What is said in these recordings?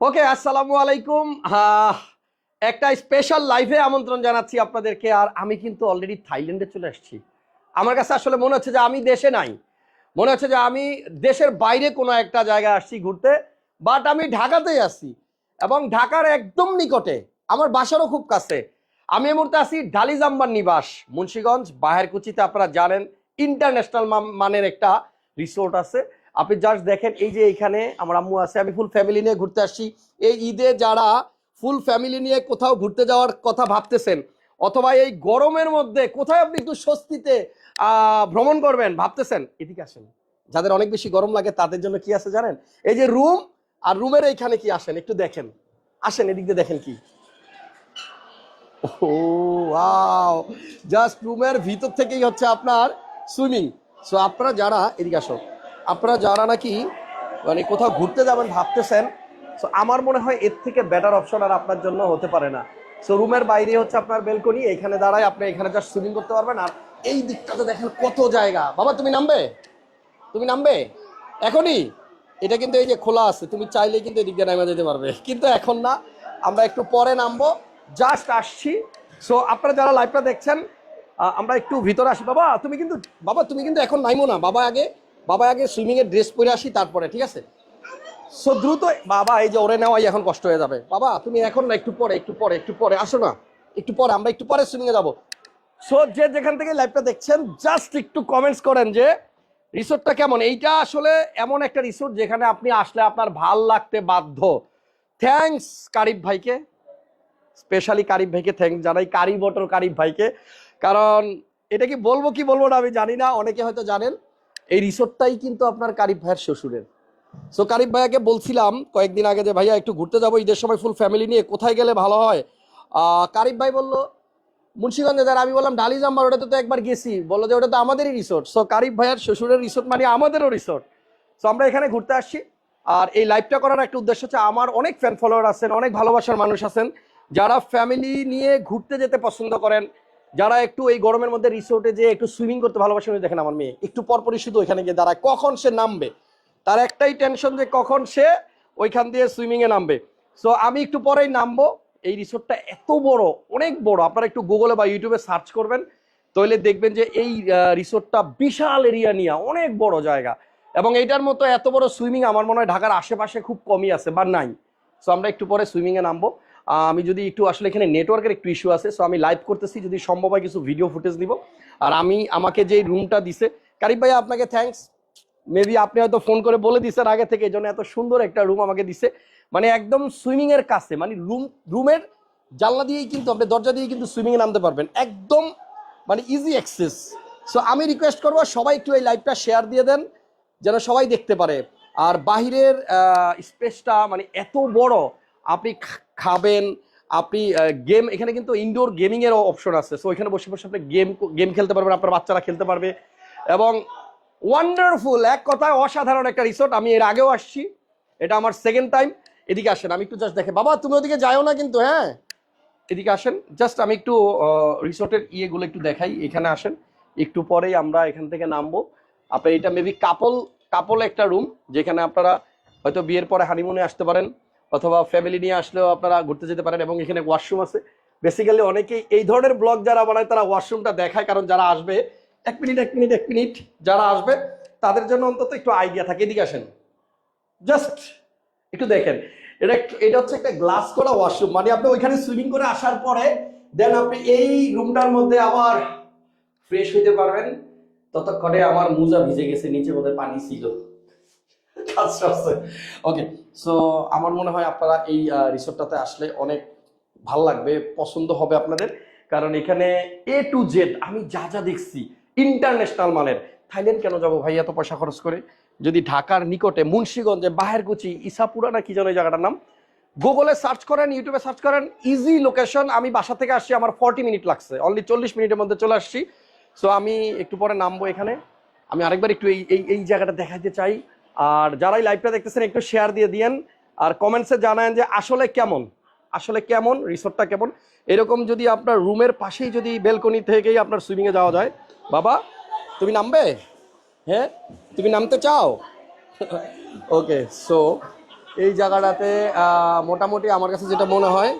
ওকে, আসসালামু আলাইকুম। একটা স্পেশাল লাইভে আমন্ত্রণ জানাচ্ছি আপনাদেরকে, আর আমি কিন্তু অলরেডি থাইল্যান্ডে চলে আসছি। আমার কাছে আসলে মনে হচ্ছে যে আমি দেশে নাই। মনে হচ্ছে যে আমি দেশের বাইরে কোনো একটা জায়গায় আসছি ঘুরতে বাট আমি ঢাকাতেই আসছি এবং ঢাকার একদম নিকটে, আমার বাসারও খুব কাছে। আমি এই মুহূর্তে আছি ডালিজাম্বার নিবাস, মুন্সিগঞ্জ, বাহেরকুচিতে আপনারা জানেন ইন্টারন্যাশনাল মানের একটা রিসোর্ট আছে। আপনি জাস্ট দেখেন, এই যে এখানে আমার আম্মু আছে, আমি ফুল ফ্যামিলি নিয়ে ঘুরতে আসছি। এই ঈদে যারা ফুল ফ্যামিলি নিয়ে কোথাও ঘুরতে যাওয়ার কথা ভাবতেছেন, অথবা এই গরমের মধ্যে কোথায় আপনি একটু স্বস্তিতে ভ্রমণ করবেন ভাবতেছেন? এদিকে আসেন। যাদের অনেক বেশি গরম লাগে, তাদের জন্য কি আছে জানেন? এই যে রুম আর রুমের এইখানে কি আসেন? একটু দেখেন। আসেন, এদিক দিয়ে দেখেন কি। ও ওয়াও! জাস্ট রুমের ভিতর থেকেই হচ্ছে আপনার সুইমিং সো আপনারা যারা, এদিকে আসো। আপনারা যারা নাকি মানে কোথাও ঘুরতে যাবেন, ভাবতেছেন সো আমার মনে হয় এর থেকে বেটার অপশন আর আপনার জন্য হতে পারে না। সো রুমের বাইরে হচ্ছে আপনার বেলকনি এখানে দাঁড়ায় আপনি এখানে জাস্ট সুইমিং করতে পারবেন। আর এই দিকটাতে দেখেন কত জায়গা। বাবা, তুমি নামবে? তুমি নামবে? এখনই? এটা কিন্তু এই যে খোলা আছে, তুমি চাইলে কিন্তু এদিক নামা যেতে পারবে। কিন্তু এখন না, আমরা একটু পরে নামবো। জাস্ট আসছি। সো আপনারা যারা লাইভটা দেখছেন আমরা একটু ভিতরে আসি। বাবা, তুমি কিন্তু, বাবা, তুমি কিন্তু এখন নাইমো না। বাবা, আগে বাবা আগে সুইমিং এর ড্রেস পরে আসি, তারপরে, ঠিক আছে? সো দ্রুত, বাবা, এই যে ওরে নেওয়াই এখন কষ্ট হয়ে যাবে। বাবা, তুমি এখন না, একটু পরে একটু পরে একটু পরে, আসো না। একটু পরে, আমরা একটু পরে সুইমিং এ যাব। সো যে যেখান থেকে লাইভটা দেখছেন জাস্ট একটু কমেন্টস করেন যে রিসোর্টটা কেমন? এইটা আসলে এমন একটা রিসোর্ট যেখানে আপনি আসলে আপনার ভালো লাগতে বাধ্য। থ্যাঙ্কস কারিব ভাইকে। স্পেশালি কারিব ভাইকে থ্যাঙ্কস জানাই। কারি বটর কারিব ভাইকে। কারণ, এটা কি বলব কি বলব না আমি জানি না। অনেকে হয়তো জানেন। এই রিসোর্টটাই কিন্তু আপনার কারিব ভাইয়ের শ্বশুরের। সো কারিব ভাইয়াকে বলছিলাম কয়েকদিন আগে যে, ভাইয়া, একটু ঘুরতে যাব, ঈদের সময় ফুল ফ্যামিলি নিয়ে, কোথায় গেলে ভালো হয়? কারিব ভাই বলল, মুন্সিগঞ্জে যারা আমি বললাম, ডালি জাম্বার ওটাতে তো একবার গেছি। বলল যে, ওটা তো আমাদেরই রিসোর্ট। সো কারিব ভাইয়ের শ্বশুরের রিসোর্ট মানে আমাদেরও রিসোর্ট। সো আমরা এখানে ঘুরতে আসছি। আর এই লাইভটা করার একটা উদ্দেশ্য হচ্ছে, আমার অনেক ফ্যান ফলোয়ার আছেন, অনেক ভালোবাসার মানুষ আছেন, যারা ফ্যামিলি নিয়ে ঘুরতে যেতে পছন্দ করেন। যারা একটু এই গরমের মধ্যে রিসোর্টে যে একটু সুইমিং করতে ভালোবাসেন দেখেন আমার মেয়ে। একটু পরপরই শুধু ওইখানে গিয়ে দাঁড়ায়। কখন সে নামবে? তার একটাই টেনশন যে কখন সে ওইখান দিয়ে সুইমিং এ নামবে। সো আমি একটু পরেই নামবো। এই রিসোর্টটা এত বড়, অনেক বড়। আপনারা একটু গুগলে বা ইউটিউবে সার্চ করবেন, তাহলে দেখবেন যে এই রিসোর্টটা বিশাল এরিয়া নিয়ে, অনেক বড় জায়গা। এবং এইটার মতো এত বড় সুইমিং আমার মনে হয় ঢাকার আশেপাশে খুব কমই আছে, বা নাই। সো আমরা একটু পরে সুইমিং এ নামবো। আমি যদি একটু আসলে এখানে নেটওয়ার্কের একটু ইস্যু আছে সো আমি লাইভ করতেছি, যদি সম্ভব হয় কিছু ভিডিও ফুটেজ দিব আর আমি, আমাকে যে রুমটা দিছে কারিব ভাইয়া আপনাকে থ্যাঙ্কস মেবি আপনি হয়তো ফোন করে বলে দিচ্ছেন আগে থেকে এই জন্য এত সুন্দর একটা রুম আমাকে দিছে। মানে একদম সুইমিং এর কাছে মানে রুম রুমের জানলা দিয়েই কিন্তু আপনি, দরজা দিয়ে কিন্তু সুইমিং এ নামতে পারবেন। একদম মানে ইজি অ্যাক্সেস সো আমি রিকোয়েস্ট করব, সবাই একটু এই লাইভটা শেয়ার দিয়ে দেন, যেন সবাই দেখতে পারে। আর বাহিরের স্পেসটা মানে এত বড়, আপনি খাবেন, আপনি গেম এখানে কিন্তু ইনডোর গেমিং এর অপশন আছে। সো এখানে বসে বসে আপনি গেম গেম খেলতে পারবেন, আপনার বাচ্চারা খেলতে পারবে। এবং ওয়ান্ডারফুল এক কথায় অসাধারণ একটা রিসোর্ট আমি এর আগেও আসছি। এটা আমার সেকেন্ড টাইম এদিকে আসেন, আমি একটু জাস্ট দেখে, বাবা, তুমি ওদিকে যাও না কিন্তু হ্যাঁ? এদিকে আসেন জাস্ট আমি একটু রিসোর্টের ইয়েগুলো একটু দেখাই, এখানে আসেন। একটু পরেই আমরা এখান থেকে নামবো। আপনার এটা মেবি কাপল কাপল একটা রুম যেখানে আপনারা হয়তো বিয়ের পরে হানিমুনে আসতে পারেন। অথবা ফ্যামিলি নিয়ে আসলেও আপনারা ঘুরতে যেতে পারেন এবং এখানে ওয়াশরুম আছে। বেসিক্যালি অনেকেই এই ধরনের ব্লগ যারা বানায়, তারা ওয়াশরুমটা দেখায়, কারণ যারা আসবে, এক মিনিট এক মিনিট এক মিনিট যারা আসবে, তাদের জন্য অন্তত একটু আইডিয়া থাকে। এদিকে আসেন। জাস্ট একটু দেখেন। এটা এটা হচ্ছে একটা গ্লাস করা ওয়াশরুম মানে আপনি ওইখানে সুইমিং করে আসার পরে দেন আপনি এই রুমটার মধ্যে আবার ফ্রেশ হইতে পারবেন। ততক্ষণে আমার মোজা ভিজে গেছে, নিচে বোধহয় পানি ছিল। ওকে সো আমার মনে হয় আপনারা এই রিসোর্টটাতে আসলে অনেক ভালো লাগবে, পছন্দ হবে আপনাদের। কারণ এখানে এ টু জেড আমি যা যা দেখছি ইন্টারন্যাশনাল মানের। থাইল্যান্ড কেন যাব ভাই এত পয়সা খরচ করে? যদি ঢাকার নিকটে মুন্সিগঞ্জে বাহেরকুচি, ইসাপুরা না কি যেন এই জায়গাটার নাম? গুগলে সার্চ করেন ইউটিউবে সার্চ করেন ইজি লোকেশন আমি বাসা থেকে আসছি, আমার ফর্টি মিনিট লাগছে। অনলি চল্লিশ মিনিটের মধ্যে চলে আসছি। সো আমি একটু পরে নামবো এখানে। আমি আরেকবার একটু এই এই এই জায়গাটা দেখাতে চাই। আর যারাই লাইভটা দেখতেছেন, একটু শেয়ার দিয়ে দিয়েন আর কমেন্টসে জানান যে আসলে কেমন? আসলে কেমন? রিসোর্টটা কেমন? এরকম যদি আপনার রুমের পাশেই যদি বেলকনি থেকেই আপনার সুইমিংয়ে যাওয়া যায়। বাবা, তুমি নামবে? হ্যাঁ? তুমি নামতে চাও? ওকে সো এই জায়গাটাতে মোটামুটি আমার কাছে যেটা মনে হয়,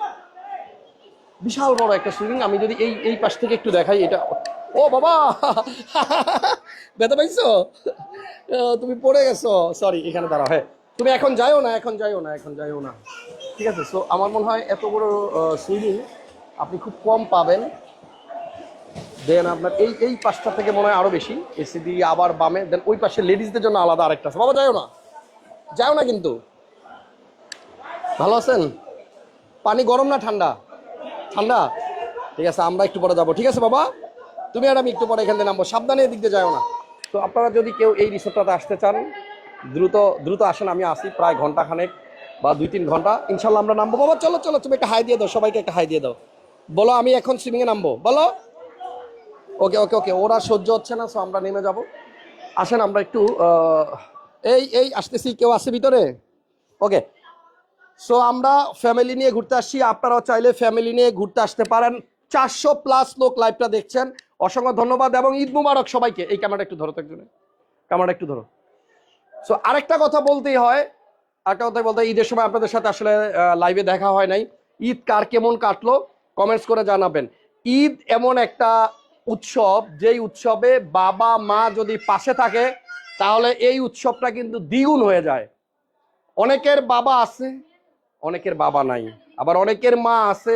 বিশাল বড় একটা সুইমিং আমি যদি এই এই পাশ থেকে একটু দেখাই, এটা ও বাবা! ব্যথা পাইছো? তুমি পড়ে গেছো। সরি এখানে দাঁড়াও হ্যাঁ। তুমি এখন যাইও না, এখন যাইও না, এখন যাইও না। ঠিক আছে সো আমার মনে হয় এত বড় সুইমিং আপনি খুব কম পাবেন। দেন আপনার এই এই পাশটা থেকে মনে হয় আরও বেশি এসি দিয়ে আবার বামে। দেন ওই পাশে লেডিসদের জন্য আলাদা আরেকটা। আছে বাবা, যাইও না। যাও না কিন্তু। ভালো আছেন? পানি গরম না ঠান্ডা? ঠান্ডা? ঠিক আছে, আমরা একটু পরে যাব। ঠিক আছে, বাবা? তুমি আর আমি একটু পরে থেকে নামবো। সাবধানে এদিক দিয়ে যাও না। তো আপনারা যদি কেউ এই রিসোর্টটাতে আসতে চান, দ্রুত দ্রুত আসেন, আমি আসি প্রায় ঘণ্টা খানেক বা দুই তিন ঘণ্টা ইনশাল্লাহ আমরা নামবো। বাবা, চলো চলো, তুমি একটা হাই দিয়ে দাও, সবাইকে একটা হাই দিয়ে দাও। বলো, আমি এখন সুইমিংয়ে নামবো। বলো। ওকে ওকে ওকে ওরা সহ্য হচ্ছে না সো আমরা নেমে যাব। আসেন, আমরা একটু এই এই, আসতেছি। কেউ আসে ভিতরে? ওকে সো আমরা ফ্যামিলি নিয়ে ঘুরতে আসছি। আপনারাও চাইলে ফ্যামিলি নিয়ে ঘুরতে আসতে পারেন। চারশো প্লাস লোক লাইভটা দেখছেন। অসংখ্য ধন্যবাদ এবং ঈদ মুবারক সবাইকে। এই ক্যামেরাটা একটু ধরো তো একজনে। ক্যামেরাটা একটু ধরো। সো আরেকটা কথা বলতেই হয়। আরেকটা কথা বলতে ঈদের সময় আপনাদের সাথে আসলে লাইভে দেখা হয় নাই। ঈদ কার কেমন কাটলো? কমেন্টস করে জানাবেন। ঈদ এমন একটা উৎসব, যেই উৎসবে বাবা, মা যদি পাশে থাকে, তাহলে এই উৎসবটা কিন্তু দ্বিগুণ হয়ে যায়। অনেকের বাবা আছে, অনেকের বাবা নাই। আবার অনেকের মা আছে,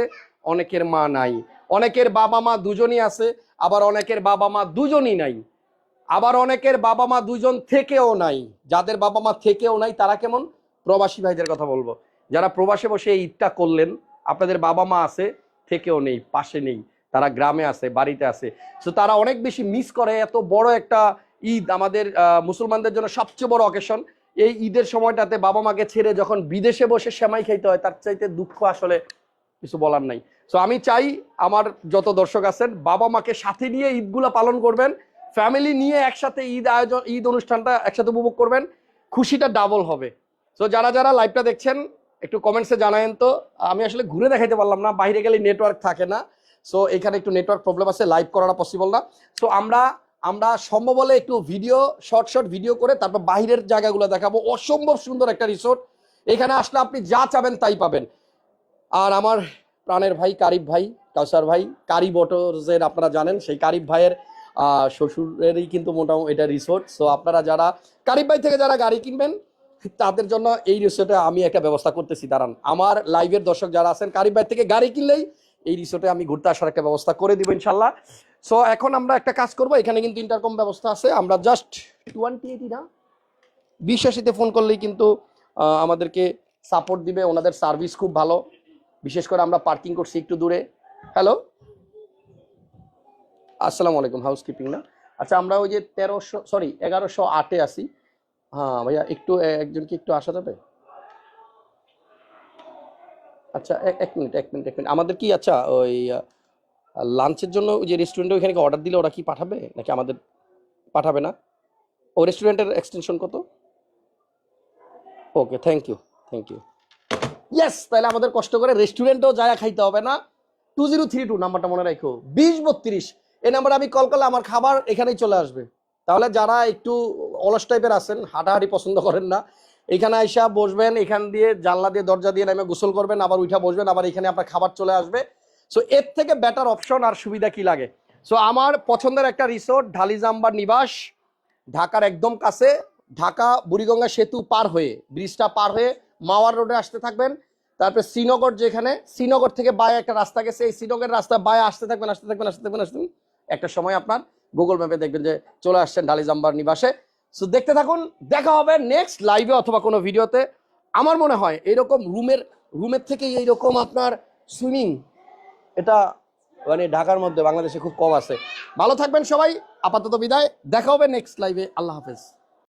অনেকের মা নাই। অনেকের বাবা মা দুজনই আছে, আবার অনেকের বাবা মা দুজনই নাই। আবার অনেকের বাবা মা দুজন থেকেও নাই। যাদের বাবা মা থেকেও নাই, তারা কেমন? প্রবাসী ভাইদের কথা বলব। যারা প্রবাসে বসে এই ঈদটা করলেন, আপনাদের বাবা মা আছে, থেকেও নেই, পাশে নেই। তারা গ্রামে আছে, বাড়িতে আছে। তো তারা অনেক বেশি মিস করে। এত বড় একটা ঈদ আমাদের মুসলমানদের জন্য সবচেয়ে বড় অকেশন এই ঈদের সময়টাতে বাবা মাকে ছেড়ে যখন বিদেশে বসে সেমাই খাইতে হয়, তার চাইতে দুঃখ আসলে কিছু বলার নাই। সো আমি চাই আমার যত দর্শক আছেন, বাবা মাকে সাথে নিয়ে ঈদগুলো পালন করবেন ফ্যামিলি নিয়ে একসাথে ঈদ আয়োজন, ঈদ অনুষ্ঠানটা একসাথে উপভোগ করবেন, খুশিটা ডাবল হবে। সো যারা যারা লাইভটা দেখছেন, একটু কমেন্টসে জানায়েন তো। আমি আসলে ঘুরে দেখাইতে পারলাম না, বাইরে গেলে নেটওয়ার্ক থাকে না। সো এখানে একটু নেটওয়ার্ক প্রবলেম আছে লাইভ করাটা পসিবল না। সো আমরা আমরা সম্ভব হলে একটু ভিডিও শর্ট শর্ট ভিডিও করে তারপর বাইরের জায়গাগুলো দেখাবো। অসম্ভব সুন্দর একটা রিসোর্ট এখানে আসলে আপনি যা চাবেন তাই পাবেন। আর আমার প্রাণের ভাই কারিব ভাই, কাউসার ভাই, কারি বটরসের আপনারা জানেন, সেই কারিব ভাইয়ের শ্বশুরেরই কিন্তু মোটামুটি এটা রিসোর্ট সো আপনারা যারা কারিব ভাই থেকে যারা গাড়ি কিনবেন, তাদের জন্য এই রিসোর্টে আমি একটা ব্যবস্থা করতেছি, দাঁড়ান। আমার লাইভের দর্শক যারা আছেন কারিব ভাই থেকে গাড়ি কিনলেই এই রিসোর্টে আমি ঘুরতে আসার একটা ব্যবস্থা করে দিব, ইনশাল্লাহ। সো এখন আমরা একটা কাজ করব, এখানে কিন্তু ইন্টারকম ব্যবস্থা আছে। আমরা জাস্ট টোয়েন্টি এইটি না বিশ্বাসীতে ফোন করলেই কিন্তু আমাদেরকে সাপোর্ট দিবে, ওনাদের সার্ভিস খুব ভালো। বিশেষ করে আমরা পার্কিং করছি একটু দূরে। হ্যালো আসসালামু আলাইকুম হাউস কিপিং না? আচ্ছা আমরা ওই যে তেরোশো সরি এগারোশো আটে আসি হ্যাঁ ভাইয়া, একটু একজনকে একটু আসা যাবে? আচ্ছা এক এক মিনিট এক মিনিট এক মিনিট। আমাদের কি আচ্ছা ওই লাঞ্চের জন্য ওই যে রেস্টুরেন্টে ওইখানে অর্ডার দিলে ওরা কি পাঠাবে? নাকি আমাদের পাঠাবে না? ও রেস্টুরেন্টের এক্সটেনশন কত? Okay thank you thank you yes তাহলে আমাদের কষ্ট করে রেস্টুরেন্টেও যায় খাইতে হবে না। টু জিরো থ্রি টু নাম্বারটা মনে রাখো। বিশ বত্রিশ। এই নাম্বারে আমি কল করলে আমার খাবার এখানেই চলে আসবে। তাহলে যারা একটু অলস টাইপের আছেন, হাঁটাহাঁটি পছন্দ করেন না, এখানে আইসা বসবেন, এখান দিয়ে জানলা দিয়ে দরজা দিয়ে নামে গোসল করবেন, আবার উঠা বসবেন, আবার এখানে আপনার খাবার চলে আসবে। সো এর থেকে বেটার অপশন আর সুবিধা কি লাগে? সো আমার পছন্দের একটা রিসোর্ট ঢালিজাম্বার নিবাস, ঢাকার একদম কাছে, ঢাকা বুড়িগঙ্গা সেতু পার হয়ে ব্রিজটা পার হয়ে মাওয়ার রোডে আসতে থাকবেন। তারপরে শ্রীনগর যেখানে, শ্রীনগর থেকে বায়ে একটা রাস্তা গেছে। এই শ্রীনগরের রাস্তা বায়ে আসতে থাকবেন আসতে থাকবেন আসতে থাকবেন, আসতে একটা সময় আপনার গুগল ম্যাপে দেখবেন যে চলে আসছেন ঢালিজাম্বার নিবাসে। সো দেখতে থাকুন, দেখা হবে নেক্সট লাইভে অথবা কোনো ভিডিওতে আমার মনে হয় এরকম রুমের রুমের থেকে এইরকম আপনার সুইমিং। এটা মানে ঢাকার মধ্যে, বাংলাদেশে খুব কম আছে। ভালো থাকবেন সবাই, আপাতত বিদায়। দেখা হবে নেক্সট লাইভে আল্লাহ হাফেজ।